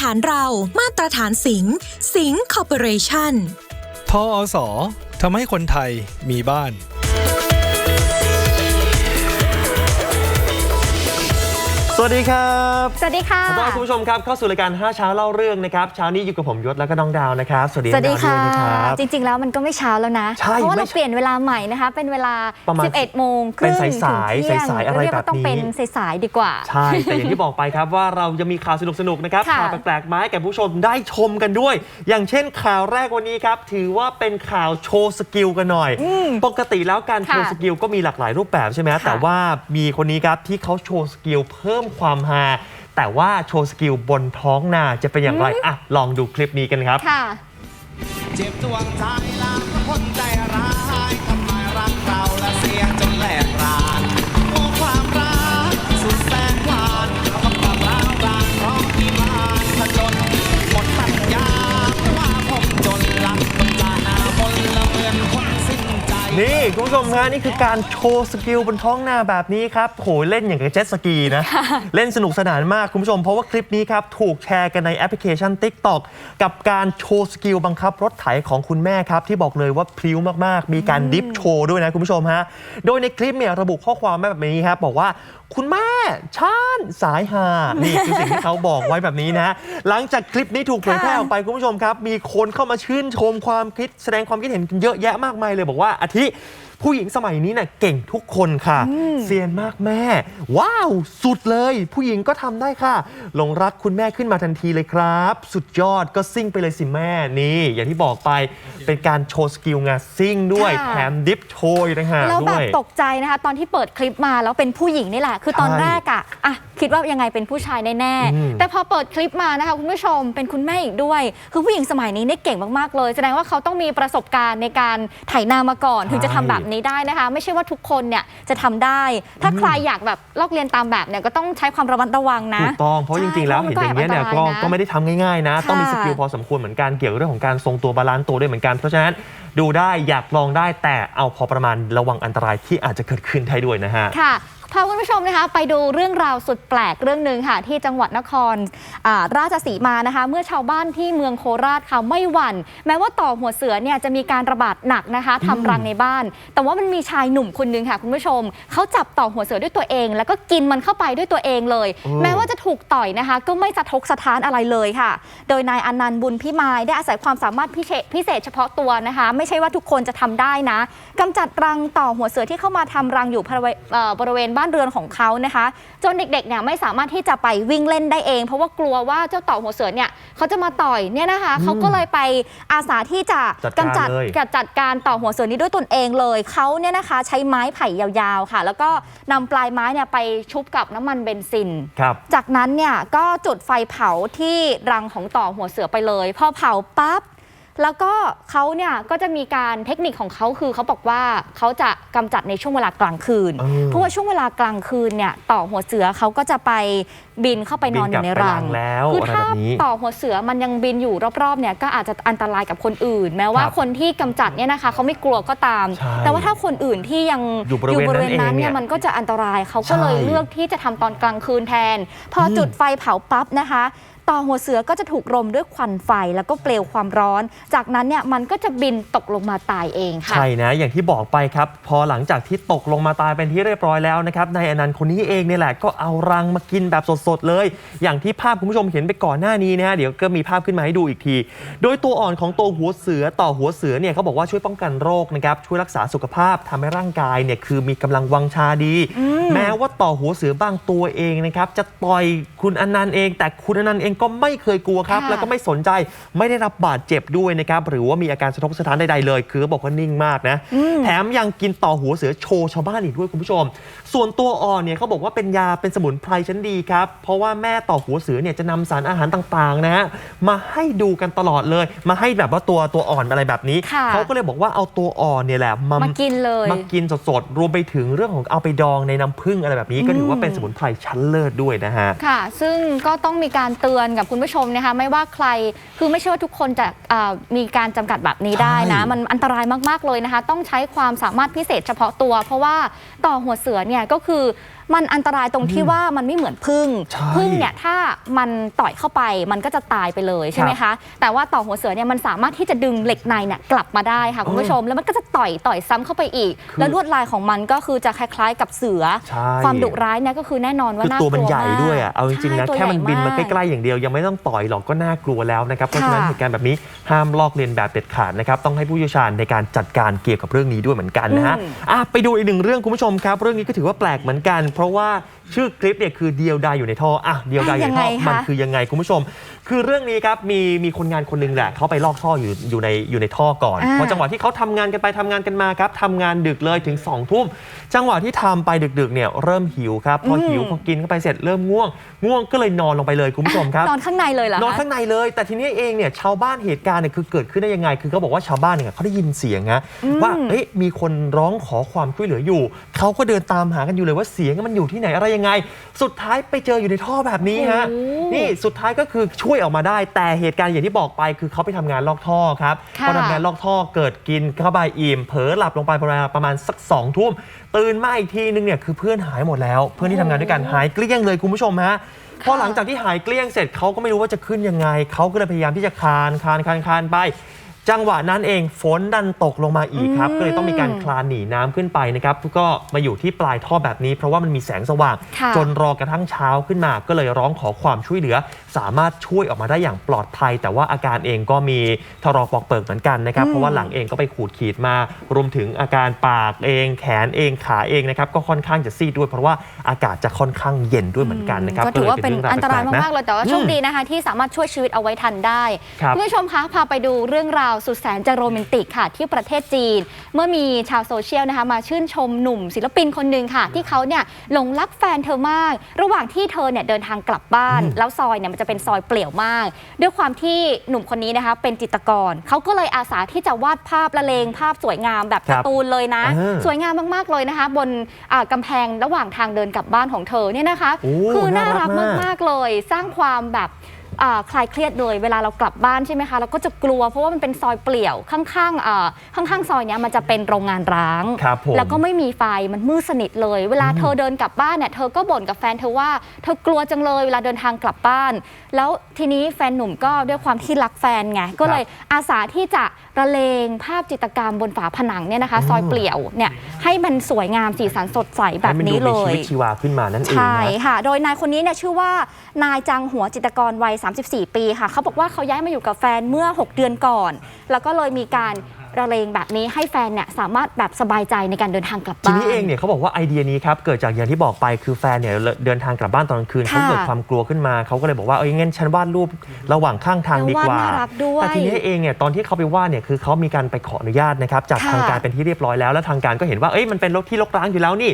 ฐานเรา มาตรฐานสิงห์สิงห์คอร์ปอเรชั่นทออสทำให้คนไทยมีบ้าน วัสดีครับสวัสดีค่ะ ขอต้อนรับคุณผู้ชมครับเข้าสู่รายการ 5 เช้าเล่าเรื่องนะครับเช้านี้อยู่กับผมยศแล้วก็น้องดาวนะครับสวัสดีสวัสดีน้องค่ะดาวด้วยนะครับ จริง ๆ แล้วมันก็ไม่เช้าแล้วนะ ใช่เพราะว่าไม่เราเปลี่ยนเวลาใหม่นะคะ เป็นเวลา ประมาณ11 โมงครึ่งเป็นสายๆถึงเที่งสายๆอะไรเรียกว่าต้องแบบนี้ เป็นสายๆดีกว่า ใช่ แต่อย่างที่บอกไปครับว่าเราจะมีข่าวสนุกๆนะครับค่ะข่าวแปลกๆมาให้แก่ผู้ชมได้ชมกันด้วย อย่างเช่นข่าวแรกวันนี้ครับ ถือว่าเป็นข่าวโชว์สกิลกันหน่อย ปกติแล้วการโชว์ค่ะสกิลก็มีหลากหลายรูปแบบใช่ไหมค่ะแต่ว่ามีคนนี้ครับที่เขาโชว์สกิลเพิ่มความฮาแต่ว่าโชว์สกิลบนท้องนาจะเป็นอย่างไรอะลองดูคลิปนี้กันครับ ค่ะ เจ็บจวงใจลา นี่คุณผู้ชมฮะนี่คือการโชว์สกิลบนท้องนาแบบนี้ครับโหเล่นอย่างกับเจ็ตสกีนะ เล่นสนุกสนานมากคุณผู้ชมเพราะว่าคลิปนี้ครับ ถูกแชร์กันในแอปพลิเคชัน TikTok กับการโชว์สกิลบังคับรถไถของคุณแม่ครับ ที่บอกเลยว่าพลิ้วมากๆ มีการดิฟโชว์ด้วยนะคุณผู้ชมฮะ โดยในคลิปเนี่ยระบุข้อความมาแบบนี้ครับบอกว่าคุณแม่ชานสายหา นี่คือสิ่งที่เขาบอกไว้แบบนี้นะ หลังจากคลิปนี้ถูกเผยแพร่ออกไปคุณผู้ชมครับ มีคนเข้ามาชื่นชมความคิดแสดงความคิดเห็นกันเยอะแยะมากมายเลยบอกว่าอาทิ ผู้หญิงสมัยนี้น่ะเก่งทุกคนค่ะ เซียนมากแม่ ว้าว สุดเลย ผู้หญิงก็ทำได้ค่ะ หลงรักคุณแม่ขึ้นมาทันทีเลยครับ สุดยอดก็ซิ่งไปเลยสิแม่นี่ อย่างที่บอกไปเป็นการโชว์สกิลงานซิ่งด้วยค่ะ แถมดิฟโชว์อีกนะฮะแล้วแบด้บวยตกใจนะคะ ตอนที่เปิดคลิปมาแล้วเป็นผู้หญิงนี่แหละ คือตอนใช่แรกอะอะคิดว่ายังไงเป็นผู้ชายแน่อืม ๆแต่พอเปิดคลิปมานะคะคุณผู้ชมเป็นคุณแม่อีกด้วย คือผู้หญิงสมัยนี้เนี่ยเก่งมากๆเลย แสดงว่าเขาต้องมีประสบการณ์ในการไถนามาก่อน ถึงจะทำแบบนี้ได้นะคะ ไม่ใช่ว่าทุกคนเนี่ยจะทำได้ ถ้าใครอยากแบบลอกเรียนตามแบบเนี่ยก็ต้องใช้ความระมัดระวังนะ ถูกต้องเพราะจริงๆแล้วใช่เห็นอย่างนี้ยเนี่ยเพก็ราะมันก็แอบอันตรายนะก็ไม่ได้ทำง่ายๆนะ ต้องมีค่ะสกิลพอสมควรเหมือนกันเกี่ยวกับเรื่องของการทรงตัวบาลานซ์ตัวด้วยเหมือนกันเพราะฉะนั้นดูได้อยากลองได้แต่เอาพอประมาณระวังอันตรายที่อาจจะเกิดขึ้นได้ด้วยนะฮะ ค่ะ พาคุณผู้ชมนะคะไปดูเรื่องราวสุดแปลกเรื่องหนึ่งค่ะ ที่จังหวัดนครอ่าราชสีมานะคะ เมื่อชาวบ้านที่เมืองโคราชค่ะไม่หวั่น แม้ว่าต่อหัวเสือเนี่ยจะมีการระบาดหนักนะคะทำรังในบ้าน แต่ว่ามันมีชายหนุ่มคนหนึงค่ะ คุณผู้ชมเขาจับต่อหัวเสือด้วยตัวเอง แล้วก็กินมันเข้าไปด้วยตัวเองเลยโอ้แม้ว่าจะถูกต่อยนะคะ ก็ไม่สะทกสะท้านอะไรเลยค่ะ โดยนายอนันต์บุญพิมายได้อาศัยความสามารถพิเศษพิเศษเฉพาะตัวนะคะ ไม่ใช่ว่าทุกคนจะทำได้นะกำจัดรังต่อหัวเสือที่เข้ามาทำรังอยู่บริเวณเอ่อบริเวณบ้านเรือนของเขานะคะ จนเด็กๆเนี่ยไม่สามารถที่จะไปวิ่งเล่นได้เอง เพราะว่ากลัวว่าเจ้าต่อหัวเสือเนี่ยเขาจะมาต่อยเนี่ยนะคะเขาก็เลยไปอาสาที่จะจัดการกำจัดเลยจัดจัดการต่อหัวเสือนี้ด้วยตนเองเลยเขาเนี่ยนะคะใช้ไม้ไผ่ยาวๆค่ะ แล้วก็นำปลายไม้เนี่ยไปชุบกับน้ำมันเบนซินครับจากนั้นเนี่ยก็จุดไฟเผาที่รังของต่อหัวเสือไปเลย พอเผาปั๊บ แล้วก็เขาเนี่ยก็จะมีการเทคนิคของเขาคือเขาบอกว่าเขาจะกำจัดในช่วงเวลากลางคืนเออเพราะว่าช่วงเวลากลางคืนเนี่ยต่อหัวเสือเขาก็จะไปบินเข้าไปนอนอยู่ในรังบินกลับไปรังแล้วคืออะไรถ้าแบบนี้ ต่อหัวเสือมันยังบินอยู่รอบๆเนี่ยก็อาจจะอันตรายกับคนอื่น แม้ว่าครับคนที่กำจัดเนี่ยนะคะเขาไม่กลัวก็ตาม ใช่แต่ว่าถ้าคนอื่นที่ยังอยู่บริเวณนั้นเองนั้นเนี่เนี่ยยมันก็จะอันตรายเขาก็เลยใช่เลือกที่จะทำตอนกลางคืนแทน พออมจุดไฟเผาปั๊บนะคะ ต่อหัวเสือก็จะถูกรมด้วยควันไฟแล้วก็เปลวความร้อน จากนั้นเนี่ยมันก็จะบินตกลงมาตายเองค่ะ ใช่นะ อย่างที่บอกไปครับ พอหลังจากที่ตกลงมาตายเป็นที่เรียบร้อยแล้วนะครับนายอนันต์คนนี้เองเนี่ยแหละก็เอารังมากินแบบสดๆเลย อย่างที่ภาพคุณผู้ชมเห็นไปก่อนหน้านี้นะฮะเดี๋ยวก็มีภาพขึ้นมาให้ดูอีกที โดยตัวอ่อนของตัวหัวเสือต่อหัวเสือเนี่ยเขาบอกว่าช่วยป้องกันโรคนะครับช่วยรักษาสุขภาพทำให้ร่างกายเนี่ยคือมีกำลังวังชาดี แม้ว่าต่อหัวเสือบางตัวเองนะครับจะต่อยคุณอนันต์เอง แต่คุณอนันต์เองก็ไม่เคยกลัวครับ ค่ะ แล้วก็ไม่สนใจไม่ได้รับบาดเจ็บด้วยนะครับ หรือว่ามีอาการสะทกสะท้านใดๆเลย คือเขาบอกว่านิ่งมากนะ แถมยังกินต่อหัวเสือโชว์ชาวบ้านอีกด้วยคุณผู้ชม ส่วนตัวอ่อนเนี่ยเขาบอกว่าเป็นยาเป็นสมุนไพรชั้นดีครับ เพราะว่าแม่ต่อหัวเสือเนี่ยจะนำสารอาหารต่างๆนะฮะมาให้ดูกันตลอดเลย มาให้แบบว่าตัวตัวอ่อนอะไรแบบนี้ ค่ะ เขาก็เลยบอกว่าเอาตัวอ่อนเนี่ยแหละมา มากินเลย มากินสดๆ รวมไปถึงเรื่องของเอาไปดองในน้ำผึ้งอะไรแบบนี้ ก็ถือว่าเป็นสมุนไพรชั้นเลิศด้วยนะฮะ ค่ะ ซึ่งก็ต้องมีการเตือนกับคุณผู้ชมนะคะไม่ว่าใครคือไม่ใช่ว่าทุกคนจะเอ่อมีการจำกัดแบบนี้ได้นะ ใช่ มันอันตรายมาก ๆ เลยนะคะ ต้องใช้ความสามารถพิเศษเฉพาะตัว เพราะว่าต่อหัวเสือเนี่ยก็คือ มันอันตรายตรงที่ว่ามันไม่เหมือนพึ่งใช่พึ่งเนี่ยถ้ามันต่อยเข้าไปมันก็จะตายไปเลยใช่ไหมคะ แต่ว่าต่อหัวเสือเนี่ยมันสามารถที่จะดึงเหล็กในเนี่ยกลับมาได้ค่ะคุณผู้ชม แล้วมันก็จะต่อยต่อยซ้ำเข้าไปอีกคือแล้วลวดลายของมันก็คือจะคล้ายๆ กับเสือใช่ความดุร้ายเนี่ยก็คือแน่นอนว่าคือน่าตัวกมันลัวใหญ่มากด้วยอะเอาจริงๆนะใช่ตัวแค่มันบินมาใหญ่ใกล้ๆอย่างเดียว ยังไม่ต้องต่อยหรอกก็น่ากลัวแล้วนะครับเพราะฉะนั้นค่ะเหตุการณ์แบบนี้ห้ามลอกเลียนแบบเด็ดขาดนะครับต้องให้ผู้เชี่ยวชาญในการจัดการเกี่ยวกับเรื่องนี้ด้วยเหมือนกันนะฮะอืมอะไปดูอีกหนึ่งเรื่องคุณผู้ชมครับ เรื่องนี้ก็ถือว่าแปลกเหมือนกันเพราะว่าชื่อคลิปเนี่ยคือเดียวดายอยู่ในท่ออะเดียวดายอยู่ในท่อยังไงคะ มันคือยังไงคุณผู้ชม คือเรื่องนี้ครับมีมีคนงานคนหนึงแหละเขาไปลอกท่ออยู่อยู่ในอยู่ในท่อก่อนอ่า พอจังหวะที่เขาทำงานกันไปทำงานกันมาครับทำงานดึกเลยถึง2องทุ่มจังหวะที่ทำไปดึกๆเนี่ยเริ่มหิวครับพอหิวพอกินเข้าไปเสร็จเริ่มง่วง ง่วงก็เลยนอนลงไปเลยคุณผู้ชมครับ นอนข้างในเลยเหรอนอนคะข้างในเลย แต่ทีนี้เองเนี่ยชาวบ้านเหตุการณ์เนี่ยคือเกิดขึ้นได้ยังไง คือเขาบอกว่าชาวบ้านเนี่ยเขาได้ยินเสียงนะว่าเอ้ยมีคนร้องขอความช่วยเหลืออยู่เขาก็เดินตามหากันอยู่เลยว่าเสียงมันอยู่ที่ไหนอะไรยังไง สุดท้ายไปเจออยู่ในท่อแบบนี้ฮะโอ้นี่สุดท้ายก็คือช่วยออกมาได้ แต่เหตุการณ์อย่างที่บอกไป คือเขาไปทำงานลอกท่อครับค่ะพอทำงานลอกท่อเกิดกินเข้าไปอิ่มเผลอหลับลงไปประมาณประมาณสักสองทุ่มตื่นมาอีกทีนึงเนี่ยคือเพื่อนหายหมดแล้ว เพื่อนที่ทำงานด้วยกันหายเกลี้ยงเลยคุณผู้ชมฮะพอหลังจากที่หายเกลี้ยงเสร็จเขาก็ไม่รู้ว่าจะขึ้นยังไงเขาก็เลยพยายามที่จะคลานคลานคลานคลานไป จังหวะนั้นเองฝนดันตกลงมาอีกครับอืมก็เลยต้องมีการคลานหนีน้ำขึ้นไปนะครับก็มาอยู่ที่ปลายท่อแบบนี้ เพราะว่ามันมีแสงสว่างค่ะจนรอกระทั่งเช้าขึ้นมา ก็เลยร้องขอความช่วยเหลือ สามารถช่วยออกมาได้อย่างปลอดภัย แต่ว่าอาการเองก็มีทรอปอกเปิกเหมือนกันนะครับอืมเพราะว่าหลังเองก็ไปขูดขีดมารวมถึงอาการปากเอง แขนเองขาเองนะครับก็ค่อนข้างจะซีดด้วย เพราะว่าอากาศจะค่อนข้างเย็นด้วยเหมือนกันนะครับก็ถือว่าเป็นลยอันตรายแปๆะมากๆเลยแต่ว่าโชคดีนะคะที่สามารถช่วยชีวิตเอาไว้ทันได้ครับคุณผู้ชมคะพาไปดูเรื่องราวสุดแสนจะโรแมนติกค่ะที่ประเทศจีน เมื่อมีชาวโซเชียลนะคะมาชื่นชมหนุ่มศิลปินคนหนึ่งค่ะ ที่เขาเนี่ยหลงรักแฟนเธอมาก ระหว่างที่เธอเนี่ยเดินทางกลับบ้าน แล้วซอยเนี่ยมันจะเป็นซอยเปลี่ยวมาก ด้วยความที่หนุ่มคนนี้นะคะเป็นจิตรกรเขาก็เลยอาสาที่จะวาดภาพละเลงภาพสวยงามแบบครักาบร์ตูนเลยนะเออสวยงามมากๆเลยนะคะ บนอ่ากำแพงระหว่างทางเดินกลับบ้านของเธอเนี่ยนะคะโอ้คือน่ารักน่ารักมากมากๆเลย สร้างความแบบ อ่าคลายเครียดเลยเวลาเรากลับบ้านใช่ไหมคะเราก็จะกลัวเพราะว่ามันเป็นซอยเปลี่ยวข้างๆอ่าข้างๆ ซอยเนี้ยมันจะเป็นโรงงานร้าง ครับผม แล้วก็ไม่มีไฟมันมืดสนิทเลย เวลาเธอเดินกลับบ้านเนี่ยเธอก็บ่นกับแฟนเธอว่าเธอกลัวจังเลยเวลาเดินทางกลับบ้าน แล้วทีนี้แฟนหนุ่มก็ด้วยความที่รักแฟนไงก็เลยอาสาที่จะ ระเลงภาพจิตรกรรมบนฝาผนังเนี่ยนะคะ ซอยเปลี่ยวเนี่ยให้มันสวยงามสีสันสดใสแบบให้มันี้ดูเลมีชียวิตชีวาขึ้นมานั่นเองใช่นะค่ะโดยนายคนนี้เนี่ยชื่อว่านายจังหัวจิตรกรวัย 34 ปีค่ะเขาบอกว่าเขาย้ายมาอยู่กับแฟนเมื่อ 6 เดือนก่อน แล้วก็เลยมีการ ระเลงแบบนี้ให้แฟนเนี่ยสามารถแบบสบายใจในการเดินทางกลับทีบ้านนี้เองเนี่ยเขาบอกว่าไอเดียนี้ครับเกิดจากอย่างที่บอกไปคือแฟนเนี่ยเดินทางกลับบ้านตอนกลางคืนค่ะเขาเกิดความกลัวขึ้นมาเขาก็เลยบอกว่าเอ้ยงั้นฉันวาดรูประหว่างข้างทางดีกว่าแล้ววาดน่ารักด้วยแต่ทีนี้เองเนี่ยตอนที่เขาไปวาดเนี่ยคือเขามีการไปขออนุญาตนะครับจากค่ะทางการเป็นที่เรียบร้อยแล้วแล้วทางการก็เห็นว่าเอ้ยมันเป็นรถที่รกร้างอยู่แล้วนี่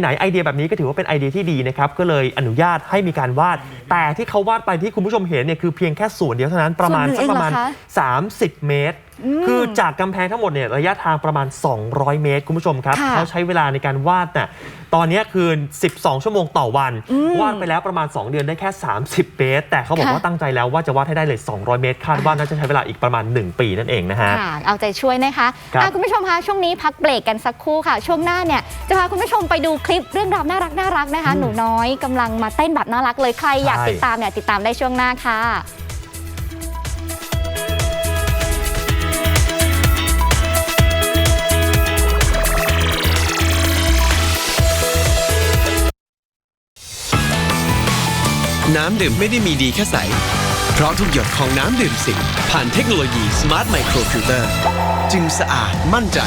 ไหนๆไอเดียแบบนี้ก็ถือว่าเป็นไอเดียที่ดีนะครับก็เลยอนุญาตให้มีการวาด แต่ที่เขาวาดไปที่คุณผู้ชมเห็นเนี่ยคือเพียงแค่ส่วนเดียวเท่านั้นประมาณส่วนหนึ่สังกประมาณเองเหรอคะ30 เมตรคือจากกำแพงทั้งหมดเนี่ยระยะทางประมาณ 200 เมตร คุณผู้ชมครับ ค่ะเขาใช้เวลาในการวาดน่ะตอนนี้คือ 12 ชั่วโมงต่อวันวาดไปแล้วประมาณ 2 เดือนได้แค่ 30 เมตร แต่เขาบอกค่ะ ว่าตั้งใจแล้วว่าจะวาดให้ได้เลย 200 เมตร คาดว่าน่าจะใช้เวลาอีกประมาณ 1 ปีนั่นเองนะฮะ ค่ะ เอาใจช่วยนะคะครับ อะคุณผู้ชมคะช่วงนี้พักเบรกกันสักครู่ค่ะ ช่วงหน้าเนี่ยจะพาคุณผู้ชมไปดูคลิปเรื่องราวน่ารักน่ารักนะคะ หนูน้อยกำลังมาเต้นแบบน่ารักเลยใครอยากใช่ติดตามเนี่ยติดตามได้ช่วงหน้าค่ะ น้ำดื่มไม่ได้มีดีแค่ใส เพราะทุกหยดของน้ำดื่มสิงผ่านเทคโนโลยีสมาร์ทไมโครฟิลเตอร์จึงสะอาดมั่นใจ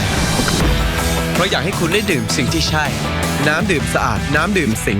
เพราะอยากให้คุณได้ดื่มสิ่งที่ใช่ น้ำดื่มสะอาดน้ำดื่มสิง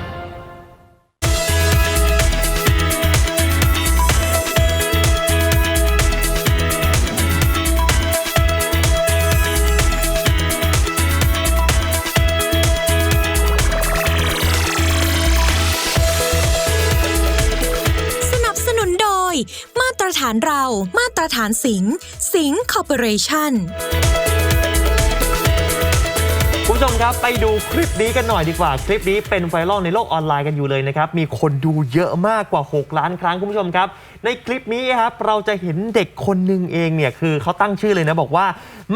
เรามาตรฐานสิงห์สิงห์คอร์ปอเรชั่น ผู้ชมครับไปดูคลิปนี้กันหน่อยดีกว่า คลิปนี้เป็นไวรัลในโลกออนไลน์กันอยู่เลยนะครับ มีคนดูเยอะมากกว่า 6 ล้านครั้งคุณผู้ชมครับ ในคลิปนี้ครับเราจะเห็นเด็กคนหนึ่งเองเนี่ยคือเขาตั้งชื่อเลยนะบอกว่า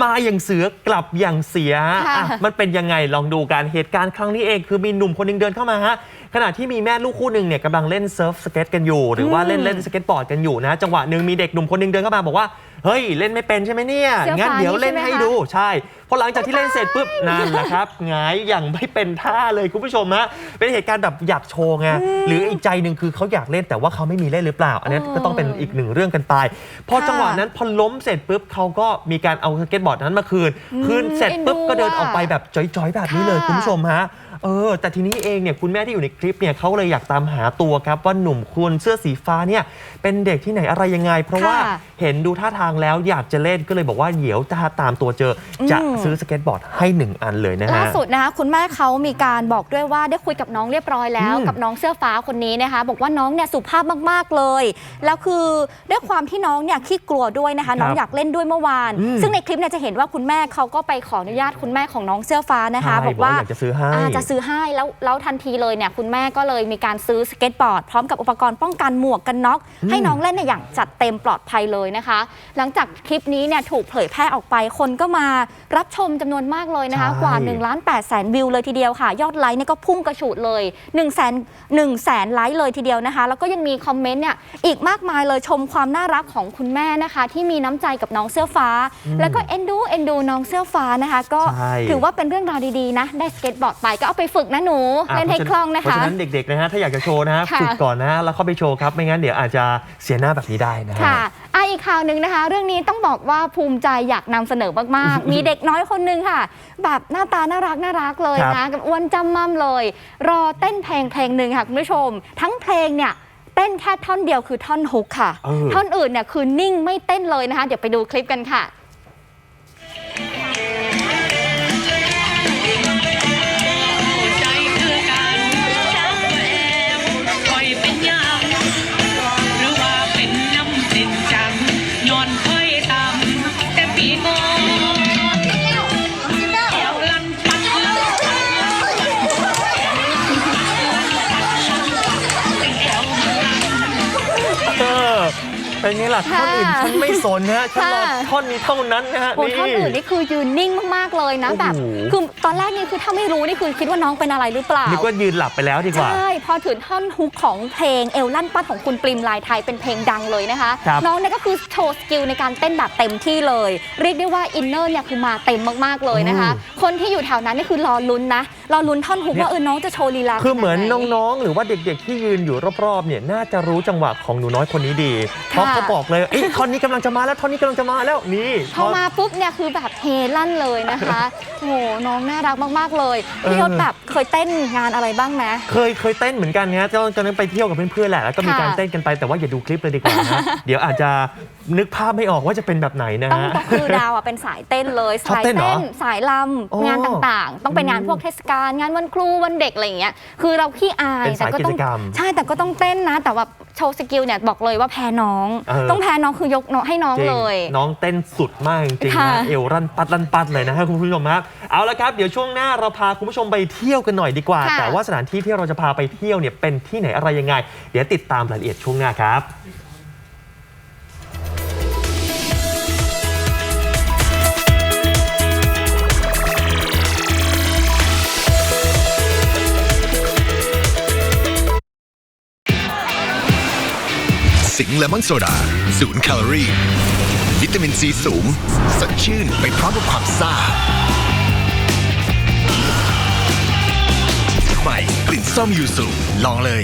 มาอย่างเสือกลับอย่างเสียค่ะอะมันเป็นยังไงลองดูกันเหตุการณ์ครั้งนี้เองคือมีหนุ่มคนหนึงเดินเข้ามาฮะขณะที่มีแม่ลูกคู่หนึ่งเนี่ยกำลังเล่นเซิร์ฟสเก็ตกันอยู่ หรือว่าเล่นเล่นสเก็ตบอร์ดกันอยู่นะจังหวะหนึ่งมีเด็กหนุ่มคนหนึงเดินเข้ามาบอกว่า เฮ้ยเล่นไม่เป็นใช่ไหมเนี่ยเสื้องั้นฟ้าเดี๋ยวนี่เล่นใช่ไหมให้คะ ดูใช่พอหลังจากที่เล่นเสร็จปุ๊บนั่นแหละครับหงายอย่างไม่เป็นท่าเลยคุณผู้ชมฮะเป็นเหตุการณ์แบบอยากโชว์ไงหรืออีกใจหนึ่งคือเขาอยากเล่นแต่ว่าเขาไม่มีเล่นหรือเปล่า อันนี้ก็ต้องเป็นอีกหนึ่งเรื่องกันไปพอค่ะจังหวะนั้นพอล้มเสร็จปุ๊บเขาก็มีการเอาสเก็ตบอร์ดนั้นมาคืนคืนเสร็จปุ๊บเอ็นดูก็เดินออกอะไปแบบจอยๆแบบนี้เลยค่ะคุณผู้ชมฮะ เออ แต่ทีนี้เองเนี่ยคุณแม่ที่อยู่ในคลิปเนี่ยเขาเลยอยากตามหาตัวครับว่าหนุ่มคุณเสื้อสีฟ้าเนี่ยเป็นเด็กที่ไหนอะไรยังไง เพราะว่าค่ะเห็นดูท่าทางแล้วอยากจะเล่นก็เลยบอกว่าเดี๋ยวถ้าตามตัวเจอจะอืมซื้อสเก็ตบอร์ดให้หนึ่งอันเลยนะล่าฮะ สุดนะคะคุณแม่เขามีการบอกด้วยว่าได้คุยกับน้องเรียบร้อยแล้ว อืมกับน้องเสื้อฟ้าคนนี้นะคะ บอกว่าน้องเนี่ยสุภาพมากๆเลย แล้วคือด้วยความที่น้องเนี่ยขี้กลัวด้วยนะคะ น้องอยากเล่นด้วยเมื่อวาน อืม ซึ่งในคลิปเนี่ยจะเห็นว่าคุณแม่เขาก็ไปขออนุญาตคุณแม่ของน้องเสื้อฟ้านะคะ ใช่บอกว่าอยากจะซื้อให้อ่าจะซื้อให้แล้วแล้วทันทีเลยเนี่ยคุณแม่ก็เลยมีการซื้อสเก็ตบอร์ด พร้อมกับอุปกรณ์ป้องกันหมวกกันน็อก ให้น้องเล่นเนี่ยอย่างจัดเต็มปลอดภัยเลยนะคะ หลังจากคลิปนี้เนี่ยถูกเผยแพร่ออกไปคนก็มารับชมจำนวนมากเลยนะคะใช่กว่า1ล้าน8แสนวิวเลยทีเดียวค่ะ ยอดไลค์เนี่ยก็พุ่งกระฉูดเลย1นึ่งแสนหนึ่งแสนไลค์เลยทีเดียวนะคะ แล้วก็ยังมีคอมเมนต์เนี่ยอีกมากมายเลยชมความน่ารักของคุณแม่นะคะ ที่มีน้ำใจกับน้องเสื้อฟ้า แล้วก็เอ็นดูเอ็นดูน้องเสื้อฟ้านะคะ ก็ใช่ถือว่าเป็นเรื่องราวดีๆนะได้สเก็ตบอร์ดไปก็เอาไปฝึกนะหนูอะเล่นให้คล่องนะเพราะคะ ฉะนั้นเด็กๆนะฮะถ้าอยากจะโชว์นะฮะค่ะ ฝึกก่อนนะฮะแล้วเข้าไปโชว์ครับไม่งั้นเดี๋ยวอาจจะเสียหน้าแบบนี้ได้นะฮะ ค่ะอะอีกข่าวหนึ่งนะคะ เรื่องนี้ต้องบอกว่าภูมิใจอยากนำเสนอมาก ๆ มีเด็กน้อยคนหนึ่งค่ะ แบบหน้าตาน่ารักน่ารักเลยครันะบกับอ้วนจำมั่มเลย รอเต้นเพลงเพลงหนึ่งค่ะคุณผู้ชม ทั้งเพลงเนี่ยเต้นแค่ท่อนเดียวคือท่อนฮุกค่ะ เออ ท่อนอื่นเนี่ยคือนิ่งไม่เต้นเลยนะคะ เดี๋ยวไปดูคลิปกันค่ะ เป็นไงล่ะท่อนอื่นค่ะฉันไม่สนนะฮะฉันรอค่ะท่อนนี้เท่านั้นนะฮะโอ้ท่อนอื่นนี่คือยืนนิ่งมากๆเลยนะโอ้โห แบบคือตอนแรกนี่คือถ้าไม่รู้นี่คือคิดว่าน้องเป็นอะไรหรือเปล่า นึกว่ายืนหลับไปแล้วดีกว่า ใช่ พอถึงท่อนฮุกของเพลงเอลลั่นปัดของคุณปริมลายไทยเป็นเพลงดังเลยนะคะ ครับ น้องเนี่ยก็คือโชว์สกิลในการเต้นแบบเต็มที่เลย เรียกได้ว่าอินเนอร์เนี่ยคือมาเต็มมากๆเลยนะคะ คนที่อยู่แถวนั้นนี่คือรอลุ้นนะ รอลุ้นท่อนฮุกว่าเออน้องจะโชว์ลีลาคือเหมือนขาดไน้องๆ หรือว่าเด็กๆ ที่ยืนอยู่รอบๆ เนี่ยน่าจะรู้จังหวะของหนูน้อยคนนี้ดี เพราะเขาบอกเลยเอ้ยท่อนนี้กำลังจะมาแล้วท่อนนี้กำลังจะมาแล้วนี่พอมาปุ๊บเนี่ยคือแบบเฮลั่นเลยนะคะโอ้โหน้องน่ารักมากๆเลยพี่ยศแบบเคยเต้นงานอะไรบ้างไหมเคยเคยเต้นเหมือนกันนะตอนตอนนั้นไปเที่ยวกับเพื่อนๆแหละแล้วก็มีค่ะการเต้นกันไปแต่ว่าอย่าดูคลิปเลยดีกว่านะเดี๋ยวอาจจะ นึกภาพไม่ออกว่าจะเป็นแบบไหนนะต้องฮะบอกคือดาวอะเป็นสายเต้นเลยชอบสายเต้นเหรอสายลโอ้ำงานต่างๆ ต้องเป็นงานพวกเทศกาลงานวันครูวันเด็กอะไรอย่างเงี้ยคือเราขี้อายเป็นสายก็ต้อกิงจกรรมใช่แต่ก็ต้องเต้นนะ แต่ว่าโชว์สกิลเนี่ยบอกเลยว่าแพ้น้อง เออ ต้องแพ้น้องคือยกน้องให้น้องจริงเลย น้องเต้นสุดมากจริงๆค่ะ นะเอวรันปัดรันปัดเลยนะฮะคุณผู้ชมครับเอาละครับเดี๋ยวช่วงหน้าเราพาคุณผู้ชมไปเที่ยวกันหน่อยดีกว่าค่ะแต่ว่าสถานที่ที่เราจะพาไปเที่ยวเนี่ยเป็นที่ไหนอะไรยังไง เดี๋ยวติดตามรายละเอียดช่วงหน้าครับ สิงห์เลมอนโซดาศูนย์แคลอรี่ วิตามินซีสูง สดชื่นไปพร้อมกับความซ่าใหม่กลิ่นส้มยูสุลองเลย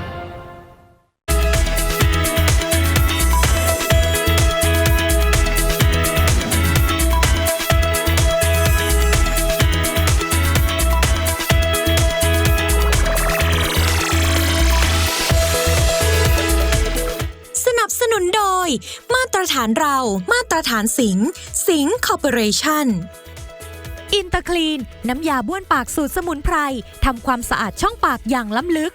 ฐานเรา มาตรฐานสิงห์สิงห์คอร์ปอเรชั่นอินเตอร์คลีน น้ำยาบ้วนปากสูตรสมุนไพร ทำความสะอาดช่องปากอย่างล้ำลึก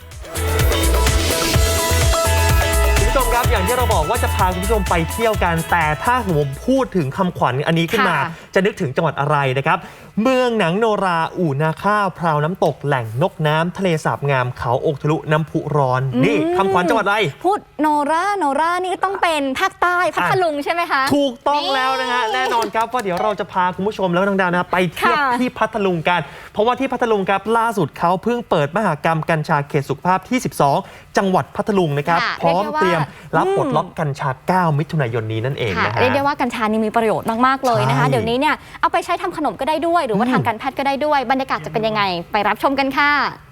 คุณผู้ชมครับอย่างที่เราบอกว่าจะพาคุณผู้ชมไปเที่ยวกัน แต่ถ้าผมพูดถึงคำขวัญอันนี้ขึ้นมา ค่ะจะนึกถึงจังหวัดอะไรนะครับ เมืองหนังโนราอู่นาข้าวพราวน้ำตกแหล่งนกน้ำทะเลสาบงามเขาอกทะลุน้ำพุร้อนนี่คำขวัญจังหวัดอะไร พูดโนราโนรานี่ก็ต้องเป็นภาคใต้พัทลุงใช่ไหมคะ ถูกต้องนี่แล้วนะฮะแน่นอนครับว่าเดี๋ยวเราจะพาคุณผู้ชมแล้วก็ดังๆนะครับไปเที่ยวค่ะที่พัทลุงกัน เพราะว่าที่พัทลุงครับล่าสุดเขาเพิ่งเปิดมหากรรมกัญชาเขตสุขภาพที่ 12 จังหวัดพัทลุงนะครับ ค่ะพร้อมเรียกได้ว่า เตรียม รับปลดอืมล็อกกัญชา 9 มิถุนายนนี้นั่นเองค่ะนะฮะ เรียกได้ว่ากัญชานี่มีประโยชน์มาก ๆ เลยนะคะ ใช่ เดี๋ยวนี้เนี่ยเอาไปใช้ทำขนมก็ได้ด้วย หรือว่าอืมทางการแพทย์ก็ได้ด้วย บรรยากาศจะเป็นยังไง ไปรับชมกันค่ะ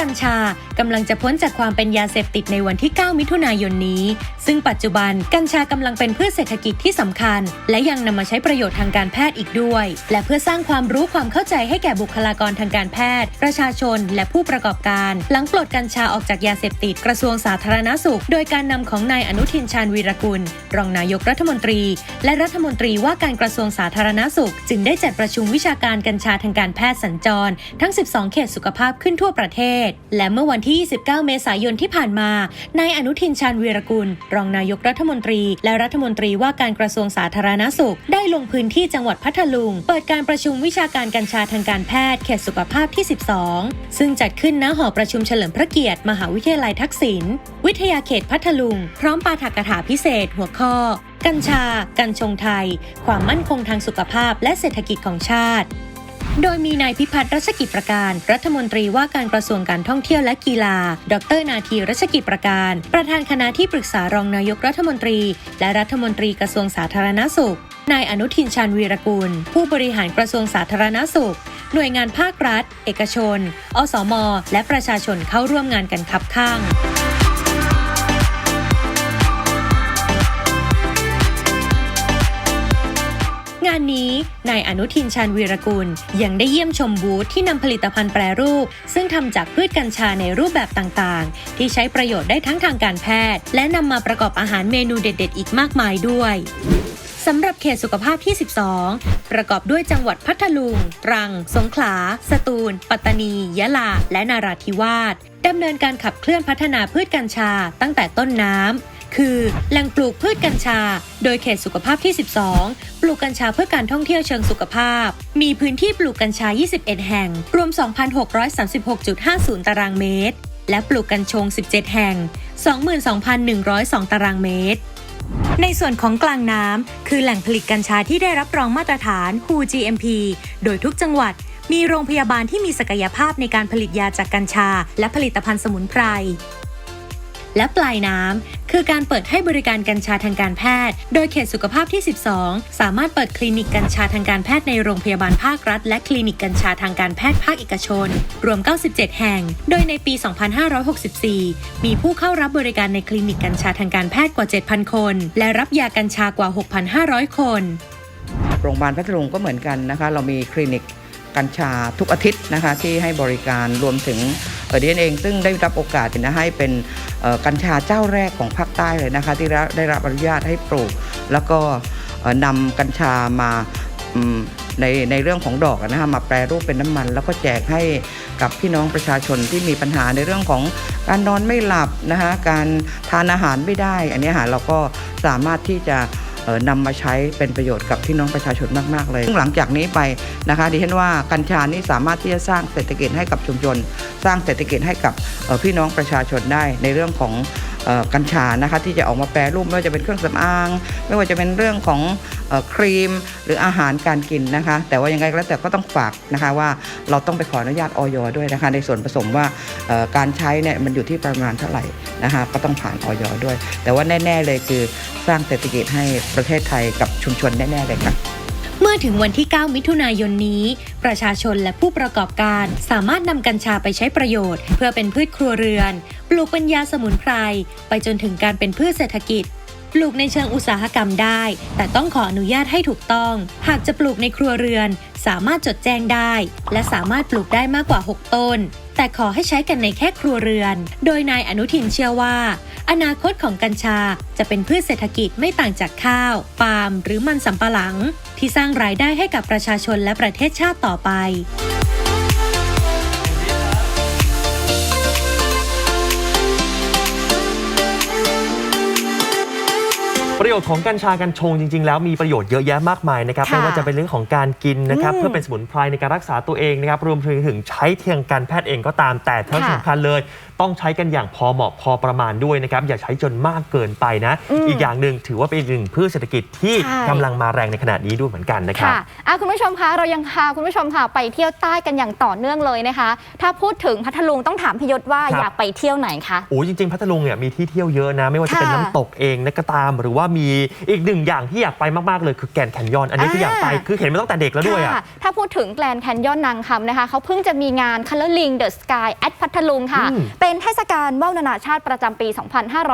กัญชากำลังจะพ้นจากความเป็นยาเสพติดในวันที่ 9 มิถุนายนนี้ ซึ่งปัจจุบันกัญชากำลังเป็นพืชเศรษฐกิจที่สำคัญ และยังนำมาใช้ประโยชน์ทางการแพทย์อีกด้วย และเพื่อสร้างความรู้ความเข้าใจให้แก่บุคลากรทางการแพทย์ ประชาชน และผู้ประกอบการ หลังปลดกัญชาออกจากยาเสพติดกระทรวงสาธารณสุข โดยการนำของนายอนุทินชาญวีรกุล รองนายกรัฐมนตรี และรัฐมนตรีว่าการกระทรวงสาธารณสุข จึงได้จัดประชุมวิชาการกัญชาทางการแพทย์สัญจร ทั้ง 12 เขตสุขภาพขึ้นทั่วประเทศและเมื่อวันที่ 29 เมษายนที่ผ่านมา นายอนุทินชาญวีรกุล รองนายกรัฐมนตรี และรัฐมนตรีว่าการกระทรวงสาธารณสุข ได้ลงพื้นที่จังหวัดพัทลุง เปิดการประชุมวิชาการกัญชาทางการแพทย์เขตสุขภาพที่ 12 ซึ่งจัดขึ้นณหอประชุมเฉลิมพระเกียรติ มหาวิทยาลัยทักษิณวิทยาเขตพัทลุง พร้อมปาฐกถาพิเศษ หัวข้อกัญชา กัญชงไทย ความมั่นคงทางสุขภาพและเศรษฐกิจของชาติ โดยมีนายพิพัฒน์รัชกิจประการ รัฐมนตรีว่าการกระทรวงการท่องเที่ยวและกีฬา ดร นาทีรัชกิจประการ ประธานคณะที่ปรึกษารองนายกรัฐมนตรี และรัฐมนตรีกระทรวงสาธารณสุข นายอนุทินชาญวีรกุลผู้บริหารกระทรวงสาธารณสุข หน่วยงานภาครัฐ เอกชน อสม และประชาชนเข้าร่วมงานกันคับข้างานนี้นายอนุทินชาญวีรกุล ยังได้เยี่ยมชมบูธที่นำผลิตภัณฑ์แปรรูป ซึ่งทำจากพืชกัญชาในรูปแบบต่างๆ ที่ใช้ประโยชน์ได้ทั้งทางการแพทย์ และนำมาประกอบอาหารเมนูเด็ด ๆ อีกมากมายด้วยสำหรับเขตสุขภาพที่ 12 ประกอบด้วยจังหวัดพัทลุง ตรัง สงขลา สตูล ปัตตานี ยะลา และนาราธิวาสดำเนินการขับเคลื่อนพัฒนาพืชกัญชาตั้งแต่ต้นน้ำ คือแหล่งปลูกพืชกัญชา โดยเขตสุขภาพที่ 12 ปลูกกัญชาเพื่อการท่องเที่ยวเชิงสุขภาพ มีพื้นที่ปลูกกัญชา 21 แห่ง รวม 2,636.50 ตารางเมตร และปลูกกัญชง 17 แห่ง 22,102 ตารางเมตรในส่วนของกลางน้ำคือแหล่งผลิตกัญชาที่ได้รับรองมาตรฐาน WHO GMP โดยทุกจังหวัด มีโรงพยาบาลที่มีศักยภาพในการผลิตยาจากกัญชา และผลิตภัณฑ์สมุนไพร และปลายน้ำ คือการเปิดให้บริการกัญชาทางการแพทย์ โดยเขตสุขภาพที่ 12 สามารถเปิดคลินิกกัญชาทางการแพทย์ในโรงพยาบาลภาครัฐ และคลินิกกัญชาทางการแพทย์ภาคเอกชน รวม 97 แห่ง โดยในปี 2564 มีผู้เข้ารับบริการในคลินิกกัญชาทางการแพทย์กว่า 7,000 คน และรับยากัญชากว่า 6,500 คน โรงพยาบาลพัทลุงก็เหมือนกันนะคะ เรามีคลินิกกัญชาทุกอาทิตย์นะคะที่ให้บริการรวมถึง ดิฉันเองซึ่งได้รับโอกาสนะให้เป็นกัญชาเจ้าแรกของภาคใต้เลยนะคะ ที่ได้รับอนุญาตให้ปลูก แล้วก็นำกัญชามาในในเรื่องของดอกนะคะมาแปรรูปเป็นน้ำมัน แล้วก็แจกให้กับพี่น้องประชาชนที่มีปัญหาในเรื่องของการนอนไม่หลับนะคะการทานอาหารไม่ได้ อันนี้ค่ะเราก็สามารถที่จะ นำมาใช้เป็นประโยชน์กับพี่น้องประชาชนมาก ๆ เลยซึ่งหลังจากนี้ไปนะคะดิฉันว่ากัญชานี่สามารถที่จะสร้างเศรษฐกิจให้กับชุมชน สร้างเศรษฐกิจให้กับออพี่น้องประชาชนได้ในเรื่องของ กัญชานะคะที่จะออกมาแปรรูปไม่ว่าจะเป็นเครื่องสำอาง ไม่ว่าจะเป็นเรื่องของอครีมหรืออาหารการกินนะคะ แต่ว่ายังไงก็แล้วแต่ก็ต้องฝากนะคะว่าเราต้องไปขออนุญาตออยด้วยนะคะ ในส่วนผสมว่าการใช้เนี่ยมันอยู่ที่ประมาณเท่าไหร่นะคะก็ต้องผ่านออยด้วย แต่ว่าแน่ ๆเลยคือสร้างเศรษฐกิจให้ประเทศไทยกับชุมชนแน่ๆเลยค่ะ เมื่อถึงวันที่ 9 มิถุนายนนี้ ประชาชนและผู้ประกอบการสามารถนำกัญชาไปใช้ประโยชน์ เพื่อเป็นพืชครัวเรือน ปลูกเป็นยาสมุนไพร ไปจนถึงการเป็นพืชเศรษฐกิจ ปลูกในเชิงอุตสาหกรรมได้ แต่ต้องขออนุญาตให้ถูกต้อง หากจะปลูกในครัวเรือน สามารถจดแจ้งได้ และสามารถปลูกได้มากกว่า 6 ต้นแแต่ขอให้ใช้กันในแค่ครัวเรือน โดยนายอนุทินเชื่อว่า อนาคตของกัญชาจะเป็นพืชเศรษฐกิจไม่ต่างจากข้าวปาล์มหรือมันสำปะหลัง ที่สร้างรายได้ให้กับประชาชนและประเทศชาติต่อไป ประโยชน์ของกัญชากัญชงจริง ๆ แล้วมีประโยชน์เยอะแยะมากมายนะครับค่ะไม่ว่าจะเป็นเรื่องของการกินนะครับอืมเพื่อเป็นสมุนไพรในการรักษาตัวเองนะครับ รวมถึงใช้เทียงการแพทย์เองก็ตามแต่ที่ค่ะสำคัญเลย ต้องใช้กันอย่างพอเหมาะพอประมาณด้วยนะครับอย่าใช้จนมากเกินไปนะ อืม อีกอย่างหนึ่งถือว่าเป็นอีกหนึ่งพืชเศรษฐกิจที่ใช่ กำลังมาแรงในขณะนี้ด้วยเหมือนกันนะครับ ค่ะอะ คุณผู้ชมคะ เรายังพาคุณผู้ชมค่ะ ไปเที่ยวใต้กันอย่างต่อเนื่องเลยนะคะ ถ้าพูดถึงพัทลุงต้องถามพยศว่าครับ อยากไปเที่ยวไหนคะ โอ้จริงๆพัทลุงเนี่ยมีที่เที่ยวเยอะนะ ไม่ว่าจะเป็นค่ะน้ำตกเองนะก็ตาม หรือว่ามีอีกหนึ่งอย่างที่อยากไปมากๆเลยคือแกรนด์แคนยอน อันนี้คืออยากไปอ่า คือเห็นมาตั้งแต่เด็กแล้วด้วยอะ ค่ะถ้าพูดถึงแกลนแคนยอนนางคำนะคะ เขาเพิ่งจะมีงาน Coloring the Sky at พัทลุงค่ะ อืมเป็นเทศกาลว่าวนานาชาติประจำปี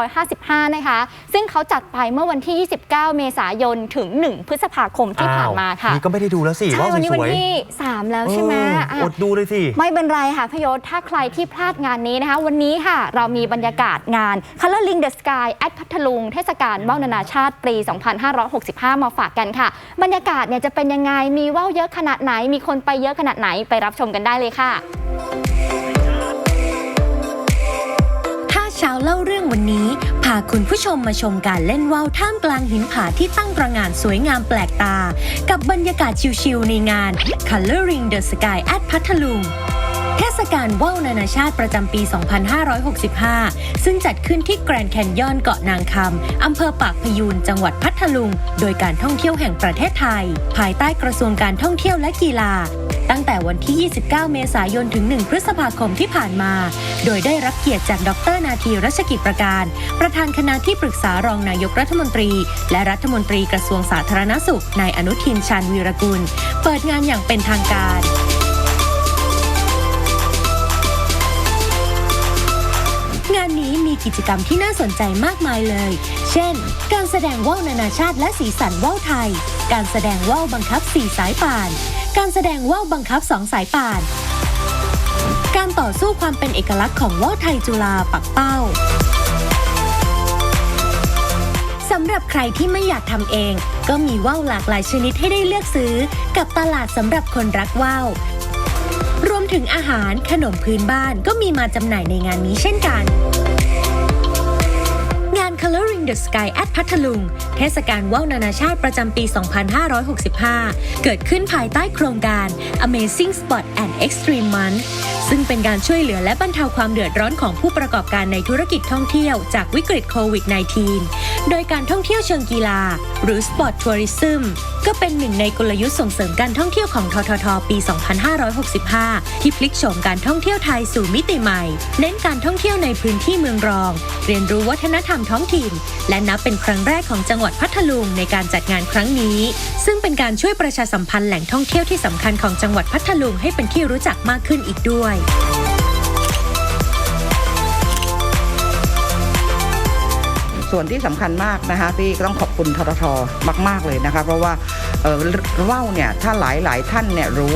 2555 นะคะ ซึ่งเขาจัดไปเมื่อวันที่ 29 เมษายนถึง 1 พฤษภาคมที่ผ่านมาค่ะอ้วนี่ก็ไม่ได้ดูแล้วสิใช่ว่าวันนี้สวันวยที่ 3 แล้วๆใช่ไหมเอออะอดดูเลยสิ ไม่เป็นไรค่ะพยศถ้าใครที่พลาดงานนี้นะคะ วันนี้ค่ะเรามีบรรยากาศงาน Coloring the Sky at พัทลุง เทศกาลว่าวนานาชาติปี 2565 มาฝากกันค่ะ บรรยากาศเนี่ยจะเป็นยังไงมีว่าวเยอะขนาดไหนมีคนไปเยอะขนาดไหนไปรับชมกันได้เลยค่ะ ช้าเล่าเรื่องวันนี้ พาคุณผู้ชมมาชมการเล่นว่าวท่ามกลางหินผาที่ตั้งตระหง่านสวยงามแปลกตา กับบรรยากาศชิลๆในงาน Coloring the Sky at พัทลุงเทศกาลว่าวนานาชาติประจำปี 2565 ซึ่งจัดขึ้นที่แกรนด์แคนยอนเกาะนางคำ อำเภอปากพยูนจังหวัดพัทลุง โดยการท่องเที่ยวแห่งประเทศไทย ภายใต้กระทรวงการท่องเที่ยวและกีฬา ตั้งแต่วันที่ 29 เมษายนถึง 1 พฤษภาคมที่ผ่านมา โดยได้รับเกียรติจากดรนาทีรัชกิจประการ ประธานคณะที่ปรึกษารองนายกรัฐมนตรี และรัฐมนตรีกระทรวงสาธารณสุขนายอนุทินชาญวีรกุล เปิดงานอย่างเป็นทางการงานนี้มีกิจกรรมที่น่าสนใจมากมายเลย เช่น การแสดงว่าวนานาชาติและสีสันว่าวไทย การแสดงว่าวบังคับ4สายป่าน การแสดงว่าวบังคับ2สายป่าน การต่อสู้ความเป็นเอกลักษณ์ของว่าวไทยจุฬาปักเป้าสำหรับใครที่ไม่อยากทำเอง ก็มีว่าวหลากหลายชนิดให้ได้เลือกซื้อ กับตลาดสำหรับคนรักว่าวรวมถึงอาหารขนมพื้นบ้านก็มีมาจำหน่ายในงานนี้เช่นกัน the Sky at พัทลุง เทศกาลว่าวนานาชาติประจำปี 2565 เกิดขึ้นภายใต้โครงการ Amazing Spot and Extreme Month ซึ่งเป็นการช่วยเหลือและบรรเทาความเดือดร้อนของผู้ประกอบการในธุรกิจท่องเที่ยวจากวิกฤตโควิด -19 โดยการท่องเที่ยวเชิงกีฬา หรือ Sport Tourism ก็เป็นหนึ่งในกลยุทธ์ส่งเสริมการท่องเที่ยวของททท ปี 2565 ที่พลิกโฉมการท่องเที่ยวไทยสู่มิติใหม่ เน้นการท่องเที่ยวในพื้นที่เมืองรอง เรียนรู้วัฒนธรรมท้องถิ่น และนับเป็นครั้งแรกของจังหวัดพัทลุงในการจัดงานครั้งนี้ ซึ่งเป็นการช่วยประชาสัมพันธ์แหล่งท่องเที่ยวที่สำคัญของจังหวัดพัทลุงให้เป็นที่รู้จักมากขึ้นอีกด้วยส่วนที่สำคัญมากนะคะที่ต้องขอบคุณทททมาก ๆ เลยนะคะ เพราะว่าเอ่อว่าวเนี่ยถ้าหลายหลายๆท่านเนี่ยรู้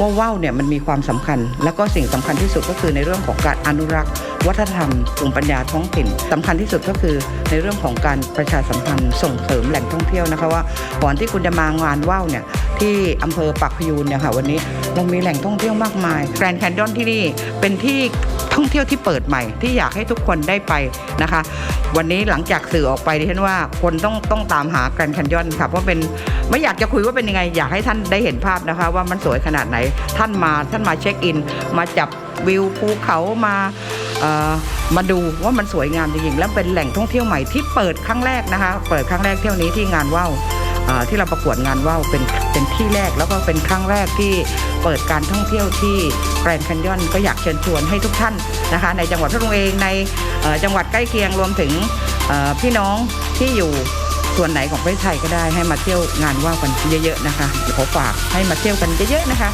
ว่าว่าวเนี่ยมันมีความสำคัญ แล้วก็สิ่งสำคัญที่สุดก็คือในเรื่องของการอนุรักษ์ วัฒนธรรมภูมิปัญญาท้องถิ่นสำคัญที่สุดก็คือในเรื่องของการประชาสัมพันธ์ส่งเสริมแหล่งท่องเที่ยวนะคะว่าก่อนที่คุณจะมางานว่าวเนี่ยที่อำเภอปากพยูนเนี่ยค่ะวันนี้เรามีแหล่งท่องเที่ยวมากมายแกรนด์แคนยอนที่นี่เป็นที่ท่องเที่ยวที่เปิดใหม่ที่อยากให้ทุกคนได้ไปนะคะ วันนี้หลังจากสื่อออกไปดิฉันว่าคนต้องต้องตามหาแกรนด์แคนยอนค่ะเพราะเป็นไม่อยากจะคุยว่าเป็นยังไง อยากให้ท่านได้เห็นภาพนะคะ ว่ามันสวยขนาดไหนท่านมาท่านมาเช็คอิน มาจับ วิวภูเขามามาดูว่ามันสวยงามจริงๆแล้วเป็นแหล่งท่องเที่ยวใหม่ที่เปิดครั้งแรกนะคะ เปิดครั้งแรกเที่ยวนี้ที่งานว่าวที่เราประกวดงานว่าวเป็นเป็นที่แรกแล้วก็เป็นครั้งแรกที่เปิดการท่องเที่ยวที่แกรนด์แคนยอนก็อยากเชิญชวนให้ทุกท่านนะคะ ในจังหวัดพัทลุงเองในจังหวัดใกล้เคียงรวมถึงพี่น้องที่อยู่ส่วนไหนของประเทศไทยก็ได้ให้มาเที่ยวงานว่าวกันเยอะๆนะคะขอฝากให้มาเที่ยวกันเยอะๆนะคะ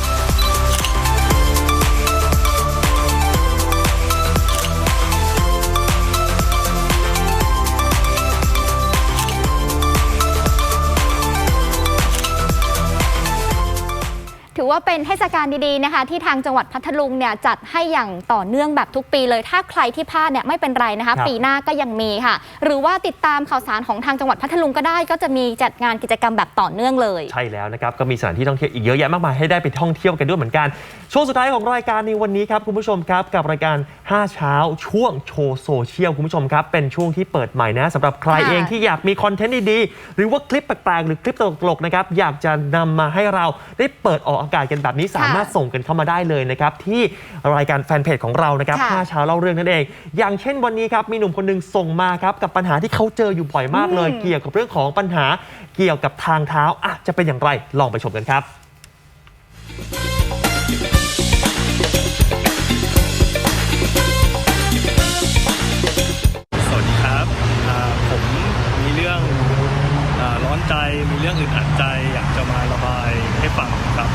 ว่าว่าเป็นเทศกาลดีๆนะคะ ที่ทางจังหวัดพัทลุงเนี่ยจัดให้อย่างต่อเนื่องแบบทุกปีเลย ถ้าใครที่พลาดเนี่ยไม่เป็นไรนะคะครับปีหน้าก็ยังมีค่ะ หรือว่าติดตามข่าวสารของทางจังหวัดพัทลุงก็ได้ ก็จะมีจัดงานกิจกรรมแบบต่อเนื่องเลย ใช่แล้วนะครับก็มีสถานที่ท่องเที่ยวอีกเยอะแยะมากมายให้ได้ไปท่องเที่ยวกันด้วยเหมือนกัน ช่วงสุดท้ายของรายการในวันนี้ครับคุณผู้ชมครับกับรายการ 5 เช้าช่วงโชว์โซเชียลคุณผู้ชมครับเป็นช่วงที่เปิดใหม่นะสำหรับใครค่ะเองที่อยากมีคอนเทนต์ดีๆหรือว่าคลิปแปลกๆหรือคลิปตลกๆนะครับอยากจะนำมาให้เราได้เปิดออกอากาศกันแบบนี้สามารถส่งกันเข้ามาได้เลยนะครับที่รายการแฟนเพจของเรานะครับค่ะ5เช้าเล่าเรื่องนั่นเอง อย่างเช่นวันนี้ครับมีหนุ่มคนหนึงส่งมาครับกับปัญหาที่เขาเจออยู่บ่อยมากเลยอืมเกี่ยวกับเรื่องของปัญหาเกี่ยวกับทางเท้าอะจะเป็นอย่างไรลองไปชมกันครับ สวัสดีครับอ่าผมมีเรื่องอาร้อนใจ มีเรื่องอึดอัดใจ อยากจะมาระบายให้ฟังครับ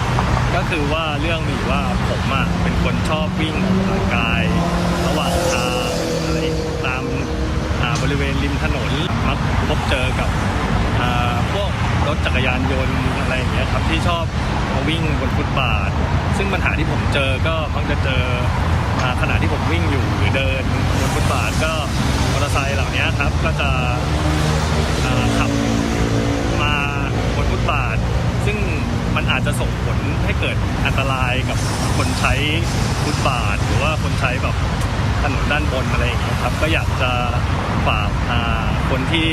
ก็คือว่าเรื่องมีว่าผมอะเป็นคนชอบวิ่งออกกำลังกาย ระหว่างทางอะไรตามาบริเวณริมถนนมักพบเจอกับอ่าพวกรถจักรยานยนต์อะไรอย่างเงี้ยครับที่ชอบมาวิ่งบนฟุตบาท ซึ่งปัญหาที่ผมเจอก็มักจะเจออ่าขณะที่ผมวิ่งอยู่หรือเดินบนฟุตบาทก็มอเตอร์ไซค์เหล่านี้ครับก็จะขับมาบนฟุตบาท ซึ่ง มันอาจจะส่งผลให้เกิดอันตรายกับคนใช้ฟุตบาท หรือว่าคนใช้แบบถนนด้านบนอะไรอย่างเงี้ยครับก็อยากจะฝากคนที่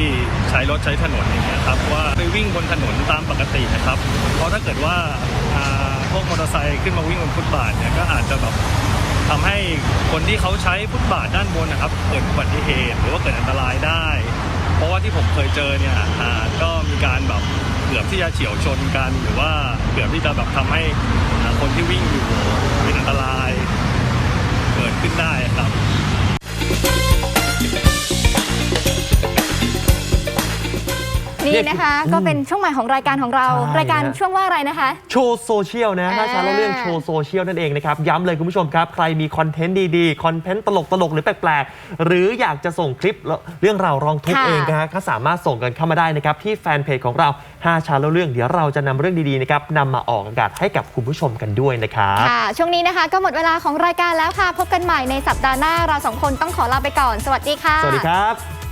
ใช้รถใช้ถนนอย่างเงี้ยครับว่าไปวิ่งบนถนนตามปกตินะครับ เพราะถ้าเกิดว่าพวกมอเตอร์ไซค์ขึ้นมาวิ่งบนฟุตบาทเนี่ยก็อาจจะแบบทำให้คนที่เขาใช้ฟุตบาทด้านบนนะครับ เกิดอุบัติเหตุหรือว่าเกิดอันตรายได้ เพราะว่าที่ผมเคยเจอเนี่ยก็มีการแบบ เกือบที่จะเฉียวชนกัน หรือว่าเกือบที่จะแบบทำให้คนที่วิ่งอยู่เป็นอันตรายเกิดขึ้นได้ครับ นี่นะคะ ก็เป็นช่วงใหม่ของรายการของเรา ใช่ รายการนะช่วงว่าอะไรนะคะ โชว์โซเชียลนะถ้าชาเราเรื่องโชว์โซเชียลนั่นเองนะครับ ย้ำเลยคุณผู้ชมครับ ใครมีคอนเทนต์ดีๆ คอนเทนต์ตลกๆ หรือแปลกๆ หรืออยากจะส่งคลิปเรื่องราวร้องทุกข์ค่ะ เองนะฮะก็สามารถส่งกันเข้ามาได้นะครับ ที่แฟนเพจของเรา5ชาเราเรื่องเดี๋ยวเราจะนำเรื่องดีๆนะครับนำมาออกอากาศให้กับคุณผู้ชมกันด้วยนะครับ ค่ะ ช่วงนี้นะคะ ก็หมดเวลาของรายการแล้วค่ะ พบกันใหม่ในสัปดาห์หน้าเราสองคนต้องขอลาไปก่อน สวัสดีค่ะ สวัสดีครับ